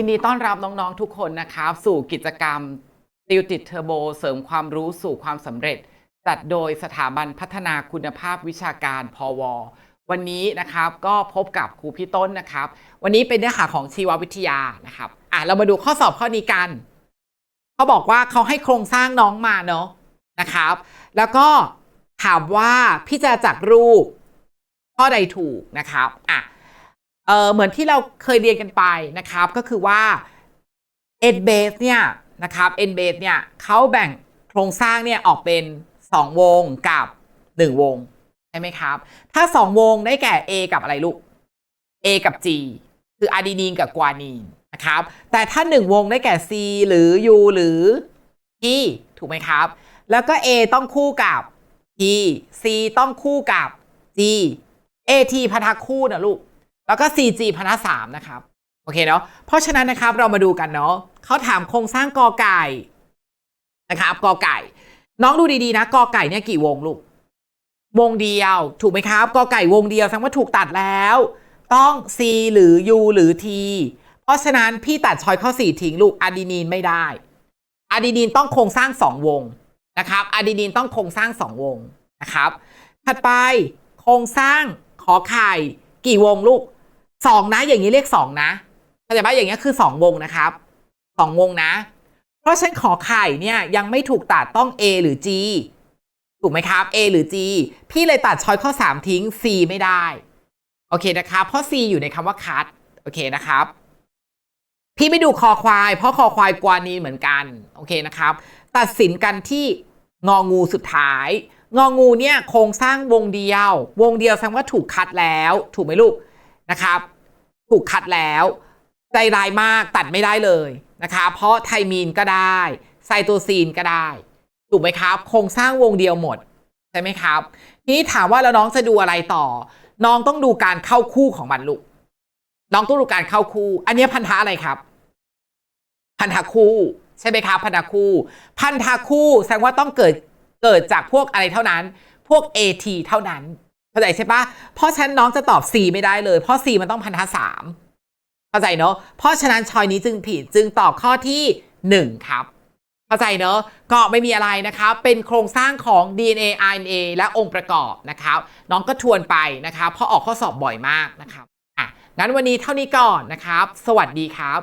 ยินดีต้อนรับน้อง ๆ ทุกคนนะครับสู่กิจกรรมติวติดเทอร์โบ เสริมความรู้สู่ความสำเร็จ จัดโดยสถาบันพัฒนาคุณภาพวิชาการพววันนี้นะครับก็พบกับครูพี่ต้นนะครับ วันนี้เป็นเนื้อหาของชีววิทยานะครับอะเรามาดูข้อสอบข้อนี้กันเขาบอกว่าเขาให้โครงสร้างน้องมาเนาะนะครับ แล้วก็ถามว่าพี่จะจากรูปข้อใดถูกนะครับอะ เออเหมือนที่เราเคยเรียนกันไปนะครับ ก็คือว่า n base เนี่ยนะครับ n base เนี่ยเขาแบ่งโครงสร้างเนี่ยออกเป็น 2 วงกับ 1 วง ใช่ไหมครับ ถ้า 2 วงได้แก่ A กับอะไรลูก A กับ G คืออะดีนีนกับกวานีนนะครับ แต่ถ้า 1 วงได้แก่ C หรือ U หรือ T ถูกไหมครับ แล้วก็ A ต้องคู่กับ T C ต้องคู่กับ G AT พันธคู่นะลูก แล้วก็ CG พันธสามนะครับโอเคเนาะเพราะฉะนั้นนะครับเรามาดูกันเนาะเขาถามโครงสร้างกอไก่นะครับกอไก่ น้องดูดีๆนะกอไก่เนี่ยกี่วงลูกวงเดียว ถูกไหมครับกอไก่วงเดียวแสดงว่าถูกตัดแล้ว ต้อง C หรือ U หรือ T เพราะฉะนั้นพี่ตัดชอยข้อ 4 ทิ้งลูกอะดีนีนไม่ได้อะดีนีนต้องโครงสร้าง 2 วงนะครับอะดีนีนต้องโครงสร้าง 2 วงนะครับถัดไปโครงสร้างขอไข่กี่วงลูก สองนะอย่างนี้เรียกสองนะเข้าใจปะอย่างนี้ยคือสองวงนะครับสองวงนะ เพราะฉะนันขอไข่เนี่ยยังไม่ถูกตัดต้อง A หรือ G ถูกไหมครับ A หรือ G พี่เลยตัดช้อยข้อ 3 ทิ้ง C ไม่ได้ โอเคนะครับ เพราะ C อยู่ในคำว่าคัดโอเคนะครับ พี่ไม่ดูคอควาย เพราะคอควายกวานีเหมือนกัน โอเคนะครับ ตัดสินกันที่งองูสุดท้าย งองูเนี่ยโครงสร้างวงเดียว วงเดียวแสดงว่าถูกคัดแล้ว ถูกไหมลูก นะครับถูกคัดแล้วใจร้ายมากตัดไม่ได้เลยนะคะเพราะไทมีนก็ได้ไซโตซีนก็ได้ถูกไหมครับ โครงสร้างวงเดียวหมดใช่ไหมครับนี้ถามว่าแล้วน้องจะดูอะไรต่อ น้องต้องดูการเข้าคู่ของมันลูกน้องต้องดูการเข้าคู่ อันนี้พันธะอะไรครับ พันธะคู่ใช่ไหมครับพันธะคู่ พันธะคู่แสดงว่าต้องเกิดเกิดจากพวกอะไรเท่านั้น พวก AT เท่านั้น เข้าใจใช่ปะเพราะฉะนั้นน้องจะตอบ C ไม่ได้เลย เพราะ C มันต้องพันธะสามเข้าใจเนอะเพราะฉะนั้นชอยนี้จึงผิดจึงตอบข้อที่ 1 ครับ เข้าใจเนอะก็ไม่มีอะไรนะครับ เป็นโครงสร้างของ DNA RNA และองค์ประกอบนะครับ น้องก็ทวนไปนะครับเพราะออกข้อสอบบ่อยมากนะครับอะงั้นวันนี้เท่านี้ก่อนนะครับ สวัสดีครับ